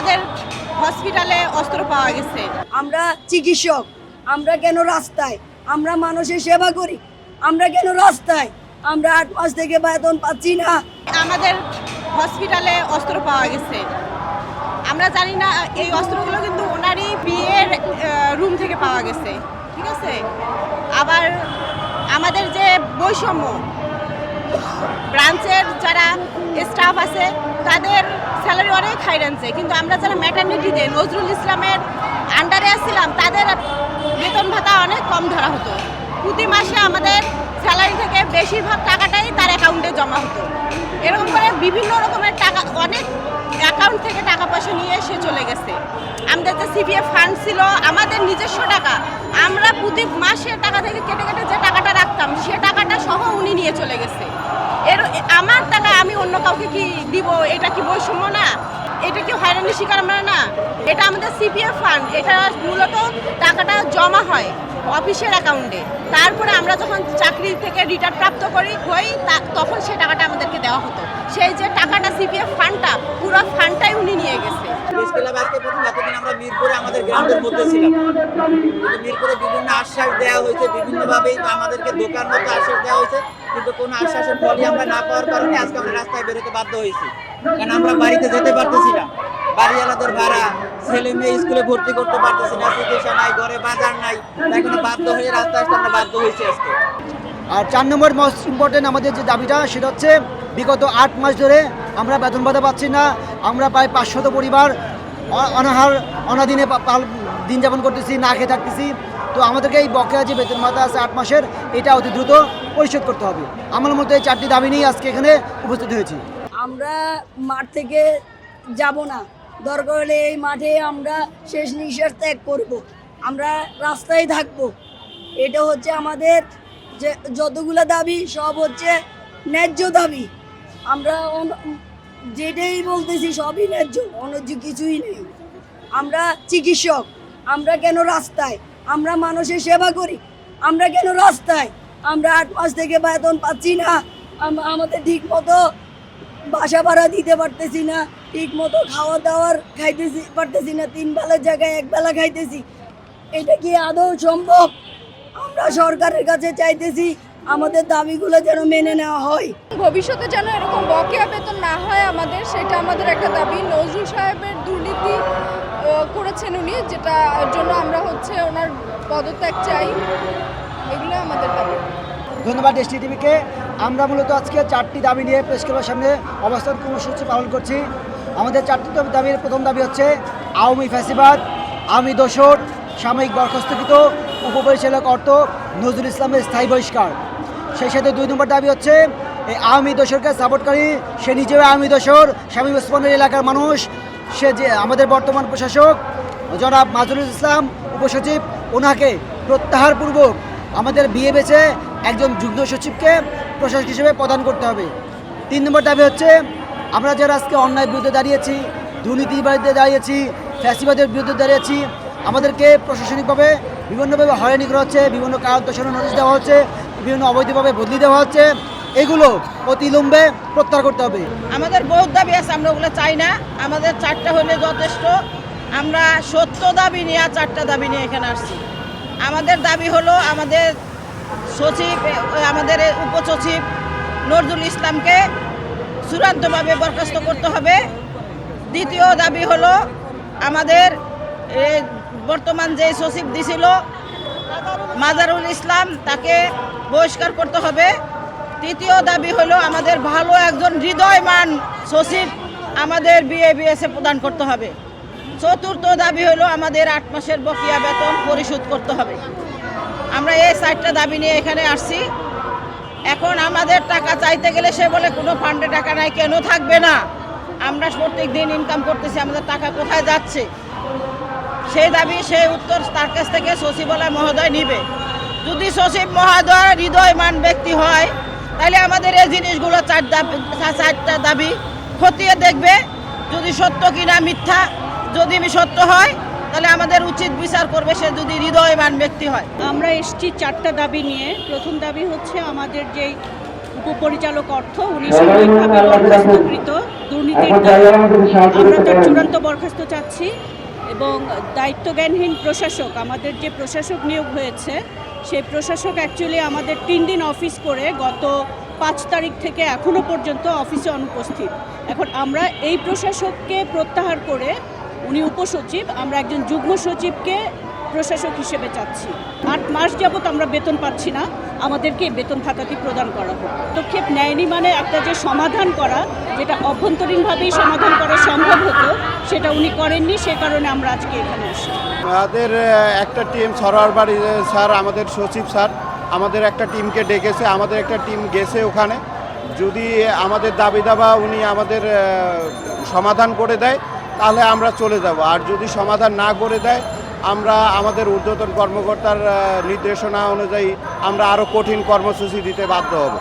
আমাদের হসপিটালে অস্ত্র পাওয়া গেছে। আমরা চিকিৎসক আমরা কেন রাস্তায়? আমরা মানুষের সেবা করি আমরা কেন রাস্তায়? আমরা আট মাস থেকে বেতন পাচ্ছি না। আমাদের হসপিটালে অস্ত্র পাওয়া গেছে। আমরা জানি না এই অস্ত্রগুলো কিন্তু ওনারই বিয়ের রুম থেকে পাওয়া গেছে। ঠিক আছে? আবার আমাদের যে বৈষম্য ব্রাঞ্চের যারা স্টাফ আছে তাদের স্যালারি অনেক হাই রানছে কিন্তু আমরা যারা ম্যাটার্নিটিতে নজরুল ইসলামের আন্ডারে আসছিলাম তাদের বেতন ভাতা অনেক কম ধরা হতো। প্রতি মাসে আমাদের স্যালারি থেকে বেশিরভাগ টাকাটাই তার অ্যাকাউন্টে জমা হতো। এরকম করে বিভিন্ন রকমের টাকা, অনেক অ্যাকাউন্ট থেকে টাকা পয়সা নিয়ে সে চলে গেছে। আমাদের যে সিপিএফ ফান্ড ছিল, আমাদের নিজস্ব টাকা, আমরা প্রতি মাসে টাকা থেকে কেটে কেটে যে টাকাটা রাখতাম সে টাকাটা সহ উনি নিয়ে চলে গেছে এর আমার টাকা আমি অন্য কাউকে কি দিব এটা কি বৈষম্য না? এটা কি হয়রানির শিকার আমরা না? এটা আমাদের সিপিএফ ফান্ড এটা মূলত টাকাটা জমা হয় অফিসের অ্যাকাউন্টে তারপরে আমরা যখন চাকরি থেকে রিটার্ন প্রাপ্ত করি, হই তখন সেই টাকাটা আমাদেরকে দেওয়া হতো। সেই যে টাকাটা সিপিএফ ফান্ডটা পুরো ফান্ডটাই উনি নিয়ে গেছে। আমরা আমাদের বিভিন্ন আশ্বাস দেওয়া হয়েছে আমাদেরকে দোকান মতো আশ্বাস দেওয়া হয়েছে। কিন্তু কোনো আশ্বাসের আমরা না পাওয়ার কারণে আজকে আমরা রাস্তায় বেরোতে বাধ্য হয়েছি। কারণ আমরা বাড়িতে যেতে পারতেছি না। বাড়িওয়ালাদের ভাড়া, ছেলে মেয়ে স্কুলে ভর্তি করতে পারতেছি না চিকিৎসা নাই, ঘরে বাজার নাই কোনো বাধ্য হয়ে রাস্তায় আসতে আমরা বাধ্য হয়েছি আজকে। আর চার নম্বর মোস্ট ইম্পর্টেন্ট আমাদের যে দাবিটা, সেটা হচ্ছে বিগত আট মাস ধরে আমরা বেতন ভাতা পাচ্ছি না, আমরা প্রায় পাঁচশত পরিবার অনাহার, অনাদিনে দিন যাপন করতেছি, না খেয়ে থাকতেছি। তো আমাদেরকে এই বকেয়া যে বেতন ভাতা আছে আট মাসের, এটা অতি দ্রুত পরিশোধ করতে হবে। আমার মতো এই চারটি দাবি নিয়ে আজকে এখানে উপস্থিত হয়েছি। আমরা মাঠ থেকে যাব না। দরকার হলে এই মাঠে আমরা শেষ নিঃশ্বাস ত্যাগ করব। আমরা রাস্তায় থাকব। এটা হচ্ছে আমাদের যে যতগুলো দাবি, সব হচ্ছে ন্যায্য দাবি। আমরা যেটাই বলতেছি সবই ন্যায্য, অন্যায্য কিছুই নেই। আমরা চিকিৎসক, আমরা কেন রাস্তায়? আমরা মানুষের সেবা করি, আমরা কেন রাস্তায়? আমরা আট মাস থেকে বেতন পাচ্ছি না। আমাদের ঠিক মতো বাসা ভাড়া দিতে পারতেছি না ঠিক মতো খাওয়া দাওয়ার খাইতেছি, পারতেছি না, তিন বেলার জায়গায় এক বেলা খাইতেছি। এটা কি আদৌ সম্ভব? আমরা সরকারের কাছে চাইতেছি আমাদের দাবিগুলো যেন মেনে নেওয়া হয়। ভবিষ্যতে যেন এরকম বকেয়া বেতন না হয় আমাদের, সেটা আমাদের একটা দাবি। নজরুল সাহেবের দুর্নীতি করেছেন উনি, যেটার জন্য আমরা হচ্ছে ওনার পদত্যাগ চাই। এগুলো আমাদের দাবি। ধন্যবাদ এসটি টিভিকে আমরা মূলত আজকে চারটি দাবি নিয়ে প্রেস ক্লাবের সামনে অবস্থান কর্মসূচি পালন করছি। আমাদের চারটি দাবি- দাবির প্রথম দাবি হচ্ছে আওয়ামী ফ্যাসিবাদ, আওয়ামী দোসর সাময়িক বরখাস্তকৃত উপপরিচালক অর্থ নজরুল ইসলামের স্থায়ী বহিষ্কার। সেই সাথে দুই নম্বর দাবি হচ্ছে, এই আওয়ামী দোসরকে সাপোর্টকারী সে নিজেও আওয়ামী দোসর স্বামী ওসমানের এলাকার মানুষ। সে যে আমাদের বর্তমান প্রশাসক, জনাব মাজরুল ইসলাম, উপসচিব ওনাকে প্রত্যাহারপূর্বক আমাদের বিয়ে বেছে একজন যুগ্ম সচিবকে প্রশাসক হিসেবে প্রদান করতে হবে। তিন নম্বর দাবি হচ্ছে, আমরা যারা আজকে অন্যায়ের বিরুদ্ধে দাঁড়িয়েছি দুর্নীতির বিরুদ্ধে দাঁড়িয়েছি, ফ্যাসিবাদের বিরুদ্ধে দাঁড়িয়েছি, আমাদেরকে প্রশাসনিকভাবে বিভিন্নভাবে হয়রানি করা হচ্ছে, বিভিন্ন কারণ দর্শানোর নোটিশ দেওয়া হচ্ছে, বিভিন্ন অবৈধভাবে বদলি দেওয়া হচ্ছে। এগুলো অতিলম্বে প্রত্যাহার করতে হবে। আমাদের বহুত দাবি আছে, আমরা ওগুলো চাই না। আমাদের চারটা হলে যথেষ্ট। আমরা সত্য দাবি নিয়ে চারটা দাবি নিয়ে এখানে আসছি। আমাদের দাবি হলো, আমাদের সচিব আমাদের উপসচিব নজরুল ইসলামকে চূড়ান্তভাবে বরখাস্ত করতে হবে। দ্বিতীয় দাবি হলো আমাদের বর্তমান যে সচিব দিছিল, মাজারুল ইসলাম, তাকে বহিষ্কার করতে হবে। তৃতীয় দাবি হলো আমাদের ভালো একজন হৃদয়মান সচিব আমাদের বিএবিএসে প্রদান করতে হবে। চতুর্থ দাবি হলো আমাদের আট মাসের বকেয়া বেতন পরিশোধ করতে হবে। আমরা এই চারটা দাবি নিয়ে এখানে আসছি। এখন আমাদের টাকা চাইতে গেলে সে বলে, কোনো ফান্ডে টাকা নাই, কেন থাকবে না? আমরা প্রত্যেক দিন ইনকাম করতেছি, আমাদের টাকা কোথায় যাচ্ছে? সেই দাবি, সেই উত্তর তার কাছ থেকে সচিবালয় মহোদয় নিবে। যদি সচিব মহোদয় হৃদয়মান ব্যক্তি হয়, তাহলে আমাদের এই জিনিসগুলো চার দাবি চারটা দাবি খতিয়ে দেখবে। যদি সত্য কিনা মিথ্যা, যদি সত্য হয় তাহলে আমাদের উচিত বিচার করবে সে যদি হৃদয়মান ব্যক্তি হয়। আমরা এসছি চারটা দাবি নিয়ে। প্রথম দাবি হচ্ছে আমাদের যেই উপপরিচালক অর্থ উনি সাময়িকভাবে বরখাস্তকৃত দুর্নীতির দায়ে আমরা তার চূড়ান্ত বরখাস্ত চাচ্ছি এবং দায়িত্বজ্ঞানহীন প্রশাসক আমাদের যে প্রশাসক নিয়োগ হয়েছে সেই প্রশাসক অ্যাকচুয়ালি আমাদের তিন দিন অফিস করে গত পাঁচ তারিখ থেকে এখনও পর্যন্ত অফিসে অনুপস্থিত। এখন আমরা এই প্রশাসককে প্রত্যাহার করে উনি উপসচিব, আমরা একজন যুগ্ম সচিবকে প্রশাসক হিসেবে চাচ্ছি। আট মাস যাবৎ আমরা বেতন পাচ্ছি না, আমাদেরকে বেতন ভাতাটি প্রদান করা হোক। পদক্ষেপ নেয়নি মানে একটা যে সমাধান করা, যেটা অভ্যন্তরীণভাবেই সমাধান করা সম্ভব হতো, সেটা উনি করেননি, সে কারণে আমরা আজকে এখানে এসেছি। আমাদের একটা টিম সরোয়ার বাড়ি স্যার, আমাদের সচিব স্যার, আমাদের একটা টিমকে ডেকেছে, আমাদের একটা টিম গেছে ওখানে। যদি আমাদের দাবি দাবা উনি আমাদের সমাধান করে দেয় তাহলে আমরা চলে যাব। আর যদি সমাধান না করে দেয়, আমরা আমাদের ঊর্ধ্বতন কর্মকর্তার নির্দেশনা অনুযায়ী আমরা আরও কঠিন কর্মসূচি দিতে বাধ্য হব।